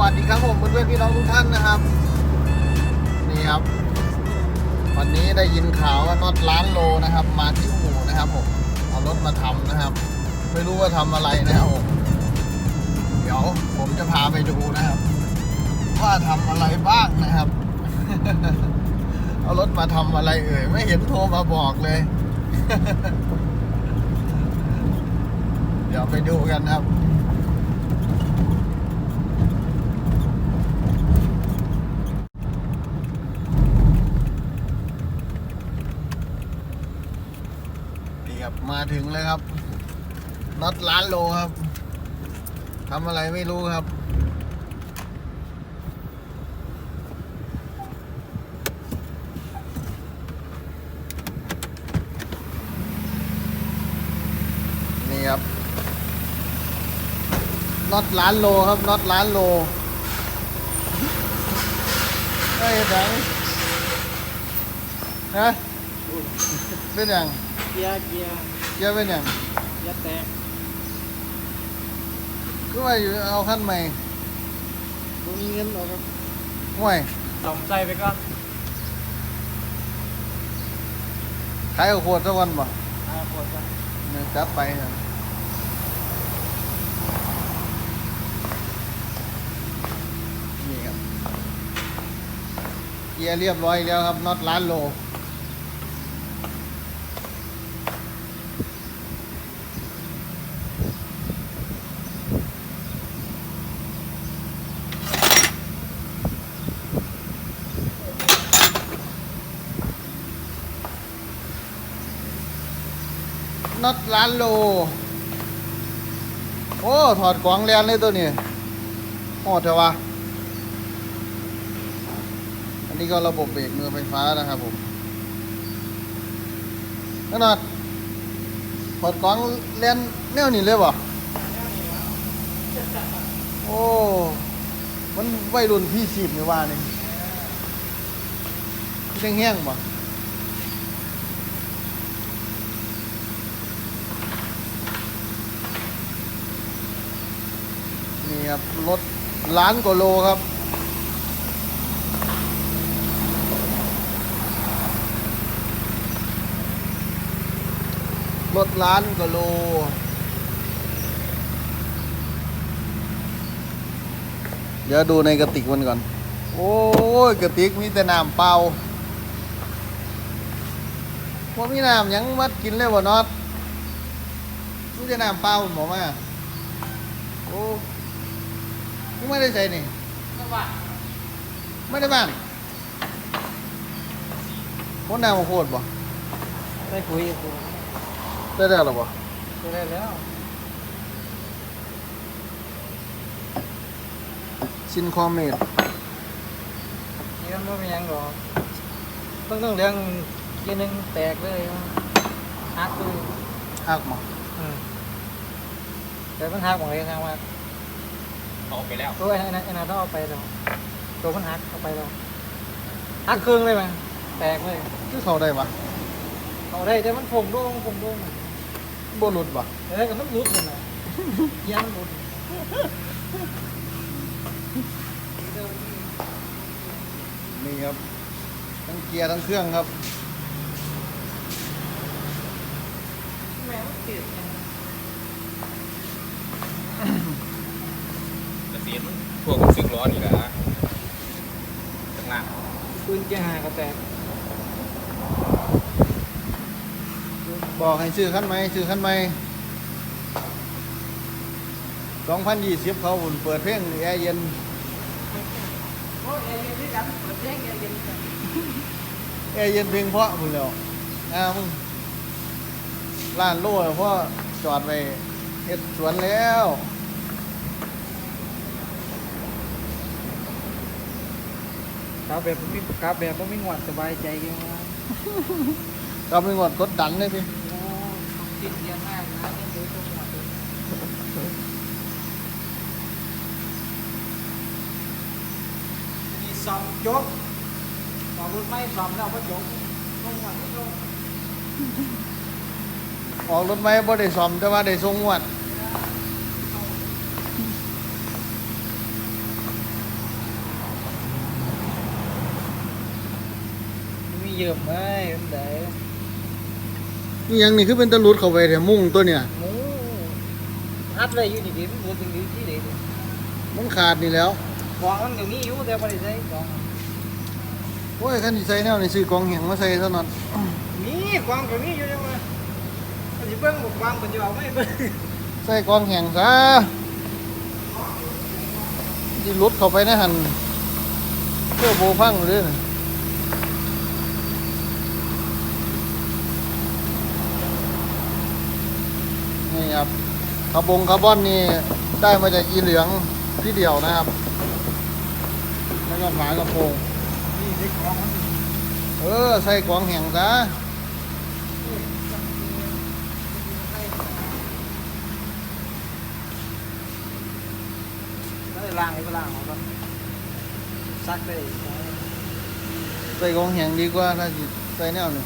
วัสดีครับผมเพื่อนๆพี่น้องทุกท่านนะครับ นี่ครับ วันนี้ได้ยินข่าวว่าน็อตล้านโลนะครับ มาที่อู่นะครับผมเอารถมาทำนะครับ ไม่รู้ว่าทำอะไรนะครับผมเดี๋ยวผมจะพาไปดูนะครับ ว่าทำอะไรบ้างนะครับ เอารถมาทำอะไรเอ่ยไม่เห็นโทรมาบอกเลย เดี๋ยวไปดูกันครับ นี่ครับ มาถึงเลยครับน็อตล้านโลครับทำอะไรไม่รู้ครับ นี่ครับน็อตล้านโลครับน็อตล้านโลเฮ้ยแบงฮะเป็นยังเกียร์เกียร์ เยอะเป็นยังเกียร์แตกก็ว่าอยู่เอาขั้นใหม่ตรงนี้เงินหรอครับห่วยส่องใจไปก่อนขายเอาขวดสักวันบ่อ่าปวดกันเนี่ยจัดไปครับนี่ครับเกียร์เรียบร้อยแล้วครับน็อตล้านโล น็อตล้านโล โอ้ ถอดกล่องแลนเลยตัวนี้โหดเถอะวะ อันนี้ก็ระบบเบรกมือไฟฟ้านะครับผมนนน่ะถอดกล่องแลนแนวนี้เลยบ่โอ้ มันวัยรุ่นพี่สิบนี่ว่านี่แห้งๆบ่ นี่ครับรถล้านกว่าโลครับ รถล้านกว่าโลเดี๋ยวดูในกระติกมันก่อน โอ้ยกระติกมีแต่น้ำเปล่าว่ามีน้ำยังมัดกินเลยบ่นอดมีแต่น้ำเปล่าหมอมาโอ้ ไม่ได้ใส่นี่ไม่ว่าไม่ได้บ้านคนน้ำมาโคตรบ่ได้คุยกับกูได้แล้วหรอบ่จะได้แล้วซินคอมเมดนี่มันไม่มีหยังหรอกต้องต้องเรื่องเกียร์หนึ่งแตกเลยฮักเลยหักหมออืมแต่มันฮักของเลยทางว่า ออกไปแล้วตัวไอ้นั่นไอ้นั่นต้องเอาไปแล้วตัวมันฮักเอาไปแล้วฮักเครื่องเลยมั้ยแตกเลยคือเขาได้ปะเอาได้แต่มันผงโด่งผงโด่งบ่หลุดบ่เอ้ยกับมันรุดเลยนะเกียร์มันรุดนี่ครับทั้งเกียร์ทั้งเครื่องครับแม่มันติดจะ สียนพวกสึกร้อนนี่แหละข้างล่างปืนเกียร์หาก็แตกบอกให้ซื้อคันไหมซื้อคันไหมสองพันยี่สิบเขาหุ่นเปิดเพลงแอร์เย็นโอ้ยเย็นที่กันเปิดแจ้งเย็นแอร์เย็นเพลงเพราะพุ่นแล้วอ้าวมึงร้านโล่เพราะจอดไปเฮ็ดสวนแล้ว กาแบบมีกาแบบก็ไม่หวดสบายใจกันว่าก็เป็นวันกดดันเลยพี่โอ้ติดเยอะมากนะเล่นดูตรงหวดมีซ้อมจบต่อรถไม่ซ้อมแล้วก็จบตรงหวดไม่จบออกรถไหมบ่ได้ซ่อมแต่ว่าได้ส่งงวด เยิ่มไอ้มันได้นี่ยังนี่คือเป็นตะลุดเข้าไปแถวมุ่งตัวเนี่ย หมูอัดเลยอยู่นี่ดิมันบ่ถึงดีที่เด็ดมันขาดนี่แล้วกองมันก็มีอยู่แต่บ่ได้ใช้กองโอ้ยคันสิใส่แนวนี่ซื้อกองแหงมาใส่ซะหน่อยมีกองก็มีอยู่จังว่าอันสิเบิ่งบ่กองเพิ่นจะเอาไม่เบิ่งใส่กองแหงซะที่ลุดเข้าไปในหันเพื่อโบพังเลยนะ นี่ครับคาร์บงคาร์บอนนี่ได้มาจากอีเหลืองที่เดียวนะครับ แล้วก็ฝากระโปรงนี่ได้กองมันเออใส่กองแหงซะก็ได้ล้างให้ก็ล้างเอาก่อนซักได้ใส่กองแหงดีกว่าถ้าสิใส่แนวนี่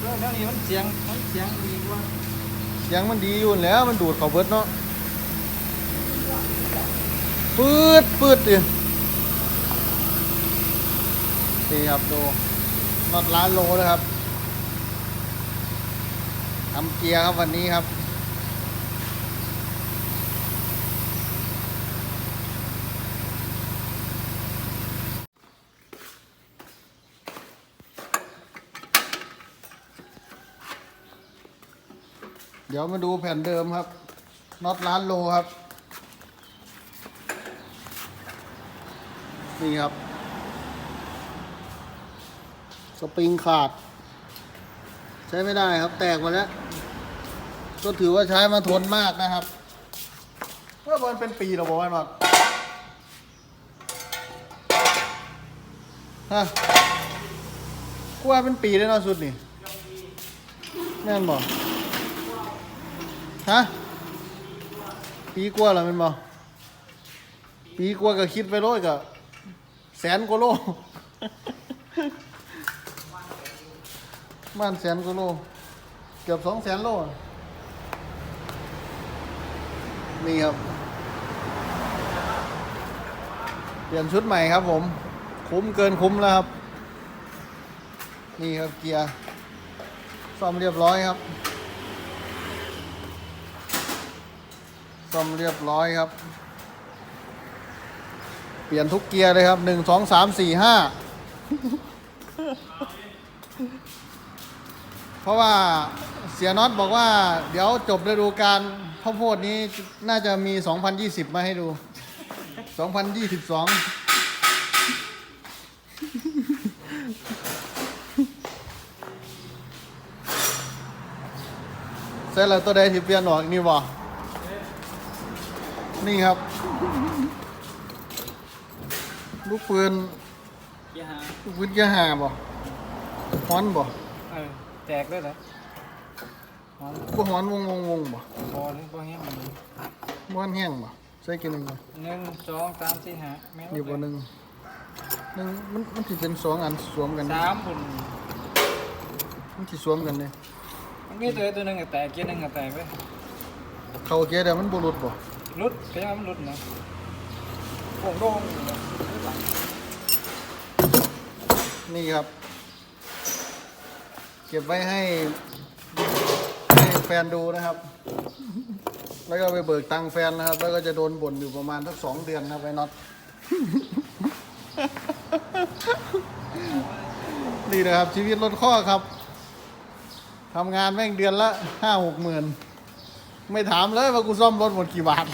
เรื่องนี้มันเสียงมันเสียงดีกว่า เสียงมันดีอยู่แล้วมันดูดเขาเบิดเนาะปืดปืดดินี่ครับดูนอดล้านโลนะครับทำเกียร์ครับวันนี้ครับ เดี๋ยวมาดูแผ่นเดิมครับน็อตล้านโลครับ นี่ครับ สปริงขาด ใช้ไม่ได้ครับ แตกหมาแล้ว ก็ถือว่าใช้มาทนมากนะครับเมื่อมันเป็นปีแล้วบอกว่าน็อตฮะกูว่าเป็นปีแล้วเนอะสุดนี่แม่นบอก ฮะ ปีกว่าแล้วแมันบ่ปีกว่าก็คิดไปโลดก็แสนกว่าโล บ้านแสนกว่าโล เกือบสองแสนโล นี่ครับ เปลี่ยนชุดใหม่ครับผม คุ้มเกินคุ้มแล้วครับ นี่ครับเกียร์ ซ่อมเรียบร้อยครับ ซ่อมเรียบร้อยครับ เปลี่ยนทุกเกียร์เลยครับหนึ่งสองสามสี่ห้าเพราะว่าเสียน็อตบอกว่า เดี๋ยวจบฤดูกาลข้าวโพดนี้น่าจะมี 2020 มาให้ดู 2022เสร็จแล้วตัวใดที่เปลี่ยนออกนี่บ่ นี่ครับ ลูกปืนเกียร์หาลูกปืนยาหาบ่ฮอนบ่เออแตกได้เหรอหอมบ่ฮอนวงวงวงบ่บอลบ่แห้งมันบ่ฮอนแห้งบ่ใส่กินหนึ่งบ่หนึ่งสองสามสี่ห้าแม่นอยู่บ่หนึ่งหนึ่งมันมันสิเป็นสองอันสวมกันสามบุญมันสิสวมกันเลยมันมีตัวตัวหนึ่งก็แตกเกียร์หนึ่งก็แตกไปเข้าเกียร์เดี๋ยวมันบ่หลุดบ่ รุดก็ยังมันรุดนะโป่งโด่งอยู่นะนี่ครับ เก็บไว้ให้ให้แฟนดูนะครับ แล้วก็ไปเบิกตังค์แฟนนะครับ แล้วก็จะโดนบ่นอยู่ประมาณสักสองเดือนนะครับไอ้น็อต นี่นะครับชีวิตรถข้อครับทำงานแม่งเดือนละห้าหกหมื่น ไม่ถามเลยว่ากูซ่อมรถหมดกี่บาท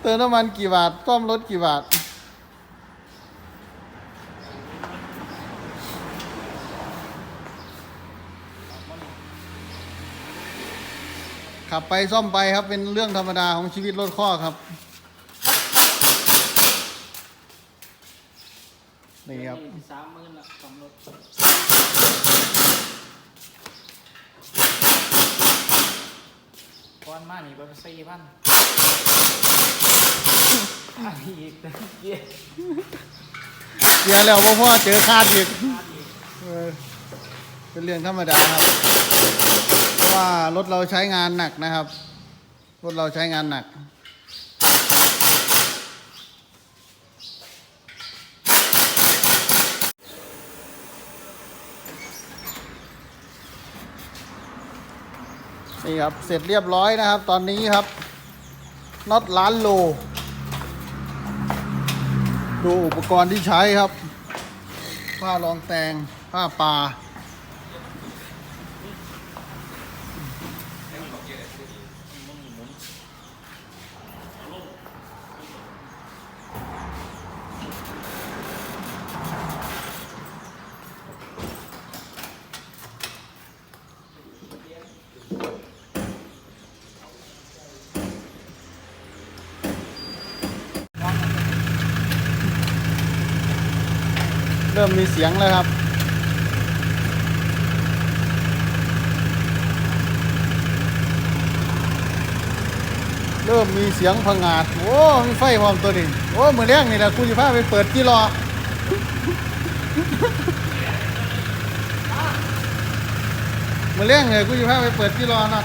เติมน้ำมันกี่บาท ซ่อมรถกี่บาท ขับไปซ่อมไปครับเป็นเรื่องธรรมดาของชีวิตรถข้อครับ นี่ครับสามหมื่นละสองรถ ก้อนมานี่ไปสี่พันอันนี้อีกเยอะเสียแล้วพ่อพ่อเจอคาดอีกเออเป็นเรื่องธรรมดาครับ เพราะว่ารถเราใช้งานหนักนะครับ รถเราใช้งานหนัก นี่ครับ เสร็จเรียบร้อยนะครับ ตอนนี้ครับน็อตล้านโล ดูอุปกรณ์ที่ใช้ครับ ผ้ารองแตงผ้าปลา มมีเสียงแล้วครับ เริ่มมีเสียงผงาด โอ้มีไฟพร้อมตัวนี้ โอ้มือเลี้งนี่แหละกูจะพาไปเปิดกี่รอมือเลี้งเลยกูจะพาไปเปิดกี่รอนะ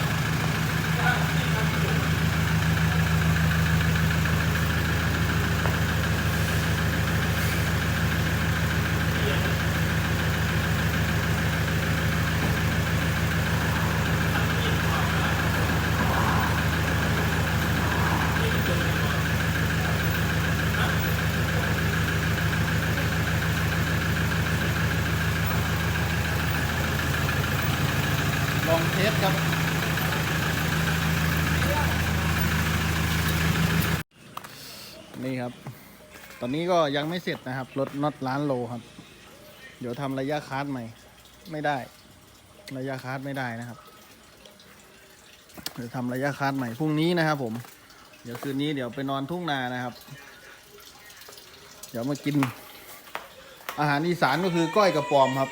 ครับ ตอนนี้ก็ยังไม่เสร็จนะครับ รถน็อตล้านโลครับ เดี๋ยวทำระยะคาร์ดใหม่ ไม่ได้ ระยะคาร์ดไม่ได้นะครับ เดี๋ยวทำระยะคาร์ดใหม่พรุ่งนี้นะครับ ผม เดี๋ยวคืนนี้เดี๋ยวไปนอนทุ่งนานะครับ เดี๋ยวมากิน อาหารอีสานก็คือก้อยกระปอมครับ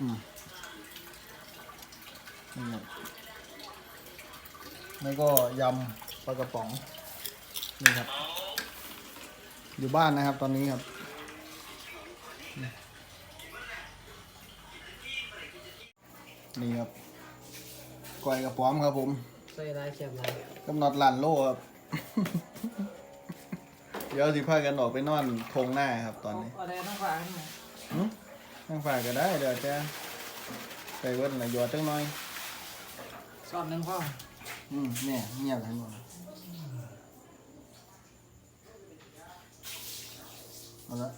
อืมนี่ครับแล้วก็ยำปลากระป๋องนี่ครับ อยู่บ้านนะครับ ตอนนี้ครับ นี่ครับก้อยกระป๋อมครับผมใส่ลายเขียบลายกำหนดลันโลครับ เดี๋ยวสิพากันออกไปนอนทงหน้าครับตอนนี้อะไรต้องฝากให้หน่อยหึนั่งฝากก็ได้เดี๋ยวจะไปเว้นหน่อยหยอดจังหน่อย สอนหนึ่งพ่ออืมเนี่ยเงียบทั้งหมด เอาละ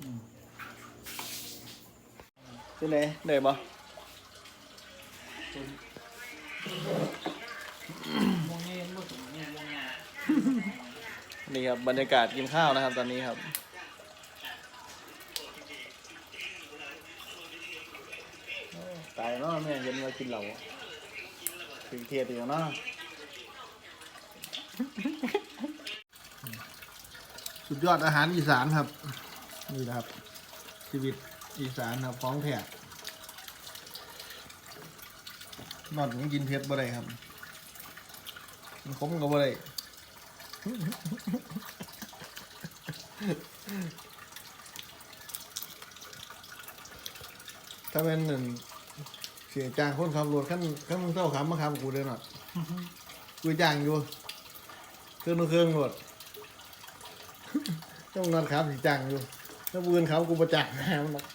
อืมเป็นไงได้ปะมองเงี้ยมุดมองเงี้ยมองเงี้ยนี่ครับบรรยากาศกินข้าวนะครับ ตอนนี้ครับตายเนาะแม่เย็นมากินเหล้าถึงเทียดอยู่เนาะ สุดยอดอาหารอีสานครับ นี่นะครับ ชีวิตอีสานครับของแท้นอดยังกินเผ็ดบ่ได้ครับ มันขมก็บ่ได้ถ้าเป็นหนึ่งเสียจ้างคนขับรถขั้นขั้นมึงเท่าขับมาขับกูเดินหน่อยกูจ้างอยู่เครื่องเครื่องรถ ต้องนอนขับสีจ้างอยู่ถ้าปืนเขากูประจักษ์นะมันหรอก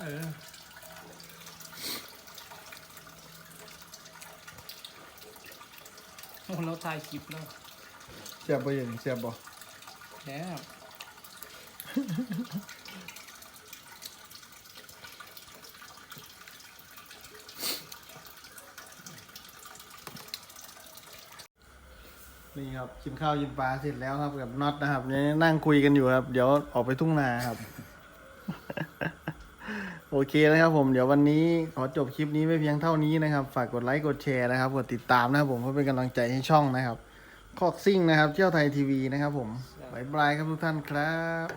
เออโอ้เราถ่ายคลิปแล้วเสียบไปยังเสียบบ่แล้ว นี่ครับกินข้าวกินปลาเสร็จแล้วครับกับน็อตนะครับเนี่ยนั่งคุยกันอยู่ครับ เดี๋ยวออกไปทุ่งนาครับ โอเคนะครับผมเดี๋ยววันนี้ขอจบคลิปนี้ไว้เพียงเท่านี้นะครับ ฝากกดไลค์กดแชร์นะครับกดติดตามนะครับผมเพื่อเป็นกำลังใจให้ช่องนะครับคอกซิ่งนะครับ เที่ยวไทยทีวีนะครับ ผมบายบายครับทุกท่านครับ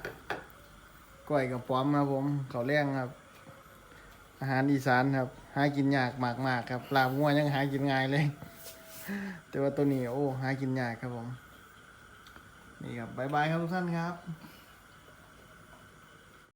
ก้อยกับป้อมครับผมเขาเลี้ยงครับ อาหารอีสานครับ หากินยากมากๆครับลาบงัวยังหากินง่ายเลย แต่ว่าตัวนี้โอ้หากินยากครับผม นี่ครับบายบายครับทุกท่านครับ